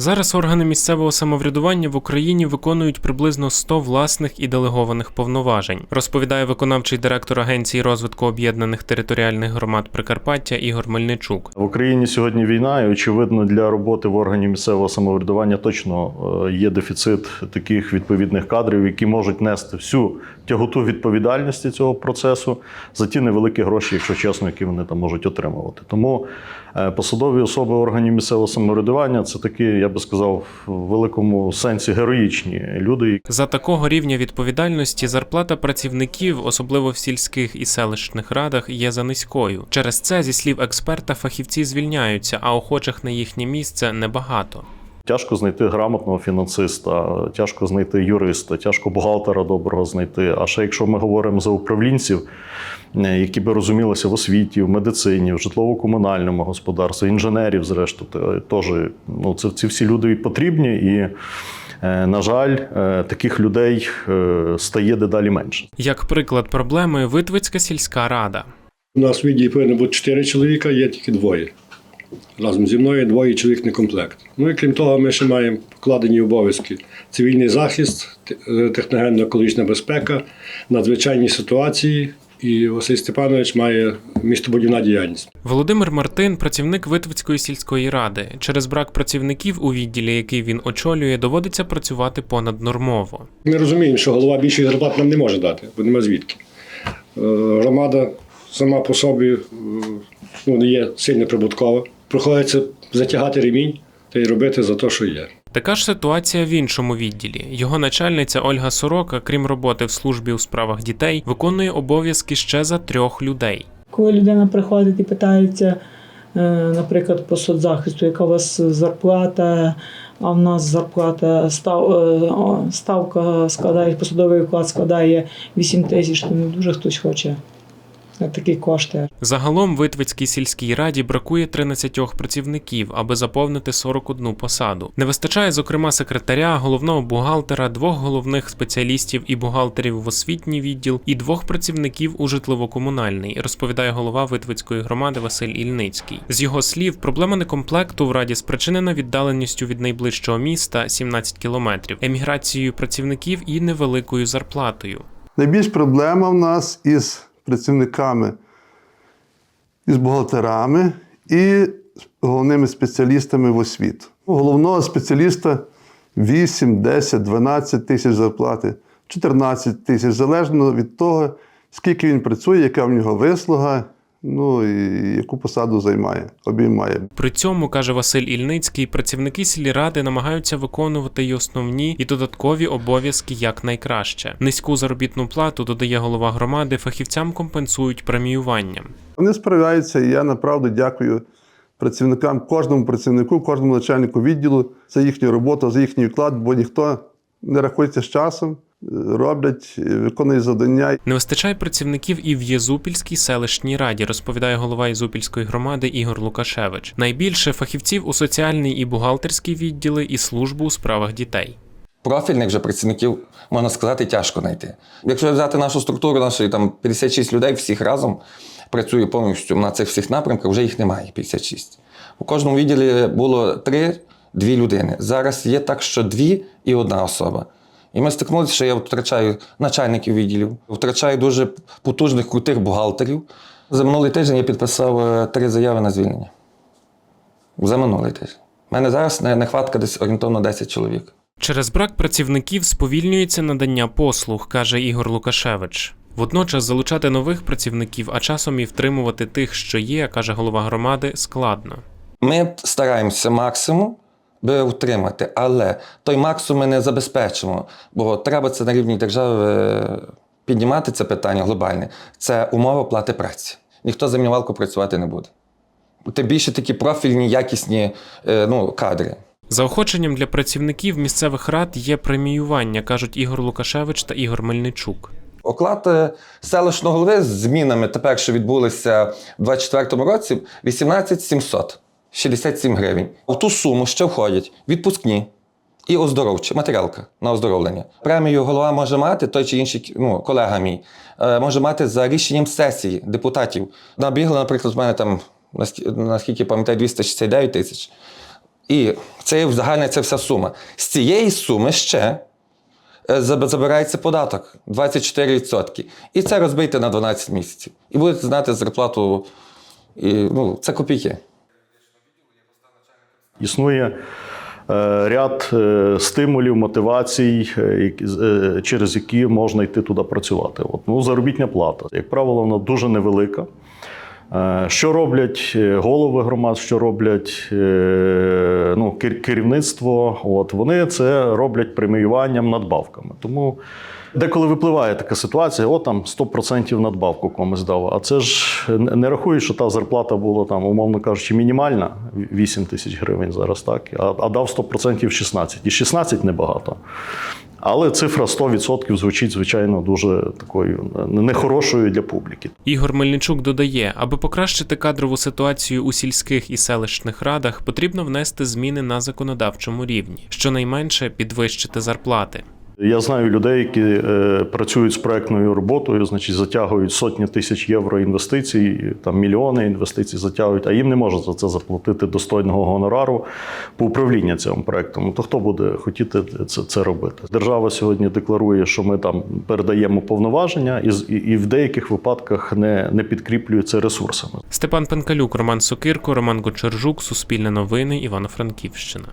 Зараз органи місцевого самоврядування в Україні виконують приблизно 100 власних і делегованих повноважень, розповідає виконавчий директор Агенції розвитку об'єднаних територіальних громад Прикарпаття Ігор Мельничук. В Україні сьогодні війна, і очевидно, для роботи в органі місцевого самоврядування точно е, є дефіцит таких відповідних кадрів, які можуть нести всю тяготу відповідальності цього процесу за ті невеликі гроші, якщо чесно, які вони там можуть отримувати. Тому е, посадові особи органів місцевого самоврядування це такі, я би сказав, в великому сенсі героїчні люди, За такого рівня відповідальності зарплата працівників, особливо в сільських і селищних радах, є за низькою. Через це, зі слів експерта, фахівці звільняються, а охочих на їхнє місце небагато. Тяжко знайти грамотного фінансиста, тяжко знайти юриста, тяжко бухгалтера доброго знайти. А ще якщо ми говоримо за управлінців, е, які би розумілися в освіті, в медицині, в житлово-комунальному господарстві, інженерів, зрештою, теж ну, це ці всі люди і потрібні і. е, На жаль, е, таких людей е, стає дедалі менше. Як приклад проблеми, Витвицька сільська рада. У нас в відділі повинно бути чотири чоловіка, є тільки двоє. Разом зі мною двоє чоловік не комплект. Ну і крім того, ми ще маємо покладені обов'язки: цивільний захист, е, техногенно-екологічна безпека, надзвичайні ситуації. І Василь Степанович має містобудівна діяльність. Володимир Мартин, працівник Витвицької сільської ради. Через брак працівників у відділі, який він очолює, доводиться працювати понаднормово. Ми розуміємо, що голова більшої зарплат нам не може дати, бо нема звідки. Е, Громада сама по собі е, ну, не є сильно прибуткова. Приходиться затягати ремінь та й робити за те, що є. Така ж ситуація в іншому відділі. Його начальниця Ольга Сорока, крім роботи в службі у справах дітей, виконує обов'язки ще за трьох людей. Коли людина приходить і питається, е, наприклад, по соцзахисту, яка у вас зарплата, а в нас зарплата став, е, ставка складає, посадовий оклад складає 8 тисяч, то не дуже хтось хоче на такі кошти. Загалом Витвицькій сільській раді бракує 13 працівників, аби заповнити 41 посаду. Не вистачає, зокрема, секретаря, головного бухгалтера, двох головних спеціалістів і бухгалтерів в освітній відділ і двох працівників у житлово-комунальний, розповідає голова Витвицької громади Василь Ільницький. З його слів, проблема некомплекту в раді спричинена віддаленістю від найближчого міста 17 кілометрів, еміграцією працівників і невеликою зарплатою. Найбільш проблема в нас із працівниками, із бухгалтерами і головними спеціалістами в освіту. У Головного спеціаліста 8, 10, 12 тисяч зарплати, 14 тисяч, залежно від того, скільки він працює, яка в нього вислуга, ну і яку посаду займає, обіймає. При цьому, каже Василь Ільницький, працівники сільради намагаються виконувати й основні і додаткові обов'язки якнайкраще. Низьку заробітну плату, додає голова громади, фахівцям компенсують преміюванням. Вони справляються, і я направду дякую працівникам, кожному працівнику, кожному начальнику відділу за їхню роботу, за їхній вклад, бо ніхто не рахується з часом, роблять, виконують завдання. Не вистачає працівників і в Єзупільській селищній раді, розповідає голова Єзупільської громади Ігор Лукашевич. Найбільше фахівців у соціальний і бухгалтерський відділи і службу у справах дітей. Профільних вже працівників, можна сказати, тяжко знайти. Якщо взяти нашу структуру, нашої там 56 людей всіх разом працює повністю на цих всіх напрямках, вже їх немає 56. У кожному відділі було 3-2 людини. Зараз є так, що дві і одна особа. І ми стикнулися, що я втрачаю начальників відділів, втрачаю дуже потужних, крутих бухгалтерів. За минулий тиждень я підписав е, три заяви на звільнення. За минулий тиждень. У мене зараз нехватка десь орієнтовно 10 чоловік. Через брак працівників сповільнюється надання послуг, каже Ігор Лукашевич. Водночас залучати нових працівників, а часом і втримувати тих, що є, каже голова громади, складно. Ми стараємося максимум би утримати, але той максимум ми не забезпечимо, бо треба це на рівні держави е, піднімати це питання глобальне. Це умова плати праці. Ніхто за мінімалку працювати не буде. Тим більше такі профільні, якісні е, ну, кадри. Заохоченням для працівників місцевих рад є преміювання, кажуть Ігор Лукашевич та Ігор Мельничук. Оклад е, селищного голови з змінами тепер, що відбулися в 2024 році, 18 700, 67 гривень. У ту суму ще входять відпускні і оздоровчі, матеріалка на оздоровлення. Премію голова може мати, той чи інший ну, колега мій, е, може мати за рішенням сесії депутатів. Набігли, наприклад, з мене там, наскільки пам'ятаю, 269 тисяч. І це загальна ця вся сума. З цієї суми ще е, забирається податок 24%. І це розбийте на 12 місяців. І будете знати зарплату. І, ну, це копійки. Існує е, ряд е, стимулів, мотивацій, е, через які можна йти туди працювати. От, ну, заробітня плата, як правило, вона дуже невелика. Е, Що роблять е, голови громад, що роблять е, ну, керівництво? От вони це роблять преміюванням надбавками. Тому деколи випливає така ситуація: о, там 100% надбавку комусь дав. А це ж не рахують, що та зарплата була там, умовно кажучи, мінімальна 8 тисяч гривень зараз, так, а, а дав 100% 16. І 16 небагато. Але цифра 100% звучить, звичайно, дуже такою е, нехорошою для публіки. Ігор Мельничук додає, аби покращити кадрову ситуацію у сільських і селищних радах, потрібно внести зміни на законодавчому рівні, щонайменше підвищити зарплати. Я знаю людей, які е, працюють з проектною роботою, значить, затягують сотні тисяч євро інвестицій, там мільйони інвестицій затягують, а їм не можуть за це заплатити достойного гонорару по управління цим проектом. То хто буде хотіти це, це робити? Держава сьогодні декларує, що ми там передаємо повноваження, і, і в деяких випадках не, не підкріплює це ресурсами. Степан Пенкалюк, Роман Сокирко, Роман Гочержук, Суспільне новини, Івано-Франківщина.